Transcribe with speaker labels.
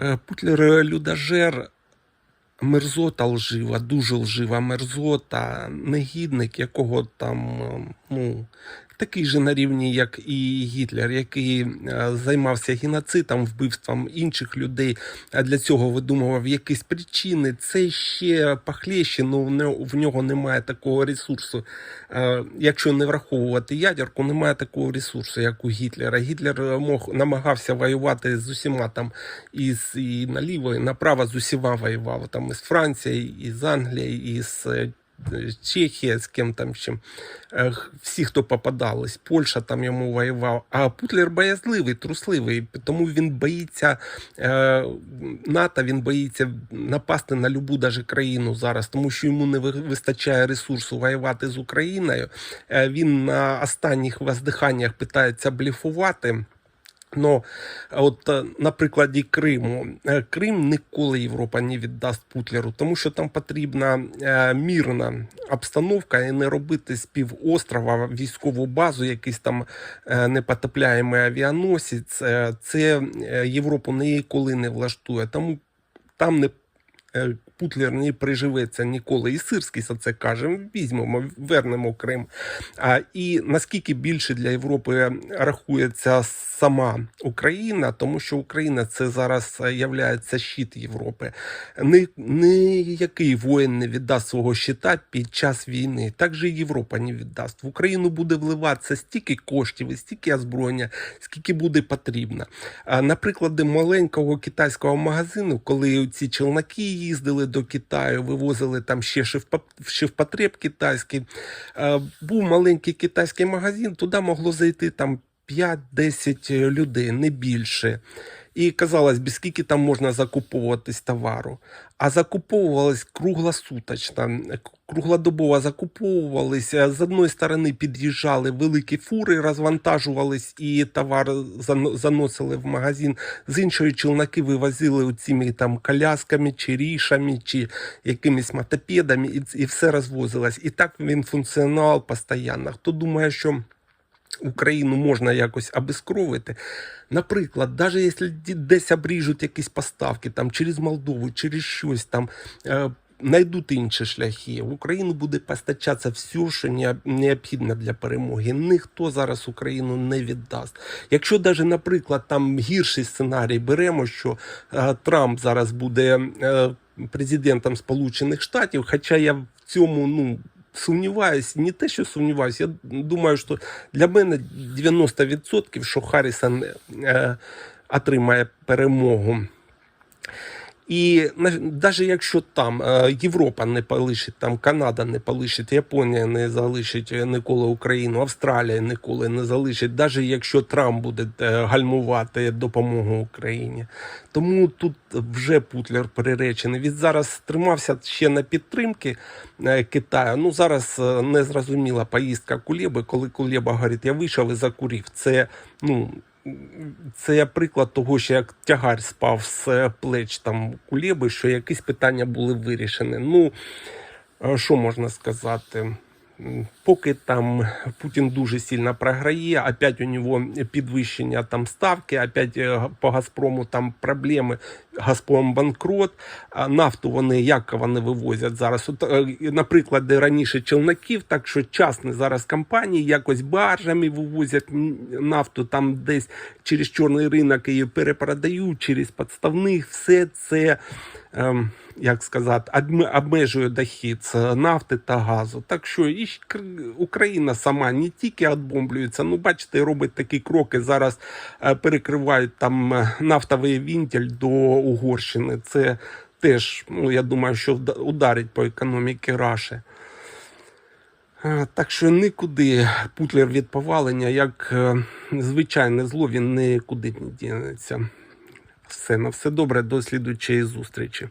Speaker 1: Е, Путлер людожер, мерзота лжива, дуже лжива мерзота, негідник, якого там, е, ну, такий же на рівні, як і Гітлер, який е, займався геноцидом, вбивством інших людей, а для цього видумував якісь причини. Це ще пахлєще, ну в нього- немає такого ресурсу. Е, Якщо не враховувати ядерку, немає такого ресурсу, як у Гітлера. Гітлер е, мог намагався воювати з усіма там і, з, і наліво, і направо з усіма воював. Там із Франції, і з Англії, і з е, Чехія, з ким там. Е, Всі, хто попадались, Польща там йому воював. А Путлер боязливий, трусливий, тому він боїться е, НАТО, він боїться напасти на любу даже країну зараз, тому що йому не вистачає ресурсу воювати з Україною. Е, він на останніх воздиханнях питається бліфувати. Ну, от на прикладі Криму, Е, Крим ніколи Європа не віддасть Путлеру, тому що там потрібна е, мірна обстановка і не робити з півострова військову базу, якийсь там е, непотопляємий авіаносець. Це Європу ніколи не влаштує. Тому там не Путлер не приживеться ніколи. І Сирський за це каже: візьмемо, вернемо Крим. А, і наскільки більше для Європи рахується сама Україна, тому що Україна це зараз являється щит Європи. Ні, ніякий воїн не віддасть свого щита під час війни. Так же і Європа не віддасть. В Україну буде вливатися стільки коштів і стільки озброєння, скільки буде потрібно. Наприклад, маленького китайського магазину, коли ці челноки їздили до Китаю, вивозили там ще шивпотреб китайський, е, був маленький китайський магазин, туди могло зайти там 5-10 людей, не більше. І казалось би, скільки там можна закуповуватись товару. А закуповувались круглосуточно, круглодобово закуповувалися. З одної сторони під'їжджали великі фури, розвантажувались і товар заносили в магазин. З іншої челноки вивозили цими там колясками, чи рішами, чи якимись мотопедами, і, і все розвозилось. І так він функціонував постійно. Хто думає, що Україну можна якось обескровити. Наприклад, навіть якщо десь обріжуть якісь поставки там, через Молдову, через щось там. Е, Найдуть інші шляхи. В Україну буде постачатися все, що необ- необхідно для перемоги. Ніхто зараз Україну не віддасть. Якщо навіть, наприклад, там гірший сценарій беремо, що е, Трамп зараз буде е, президентом Сполучених Штатів, хоча я в цьому ну сумніваюсь, не те, що сумніваюсь, я думаю, що для мене 90%, що Харрісон е, отримає перемогу. І навіть якщо там е, Європа не полишить, там Канада не полишить, Японія не залишить е, ніколи Україну, Австралія ніколи не залишить, навіть якщо Трамп буде е, гальмувати допомогу Україні. Тому тут вже Путлер переречений. Він зараз тримався ще на підтримки Китаю. Ну зараз незрозуміла поїздка Кулєби, коли Кулєба говорить, я вийшов і закурив. Це ну. Це я приклад того, що як тягар спав з е, плеч там кулеби, що якісь питання були вирішені. Ну, е, що можна сказати? Поки там Путін дуже сильно програє, опять у нього підвищення там ставки, опять е, по Газпрому там проблеми, Газпром банкрот, нафту вони як вони вивозять зараз. От, е, наприклад, де раніше челноків, так що частні зараз компанії якось баржами вивозять нафту там десь через чорний ринок її перепродають, через підставних, все це. Ем, як сказати, обмежує дохід з нафти та газу. Так що і Україна сама не тільки відбомблюється, ну бачите, робить такі кроки. Зараз е, перекривають там е, нафтовий вінтель до Угорщини. Це теж, ну я думаю, що ударить по економіці Раші. Е, Так що нікуди Путлер від повалення, як звичайне зло, він нікуди не дінеться. Все, на все добре, до слідуючої зустрічі.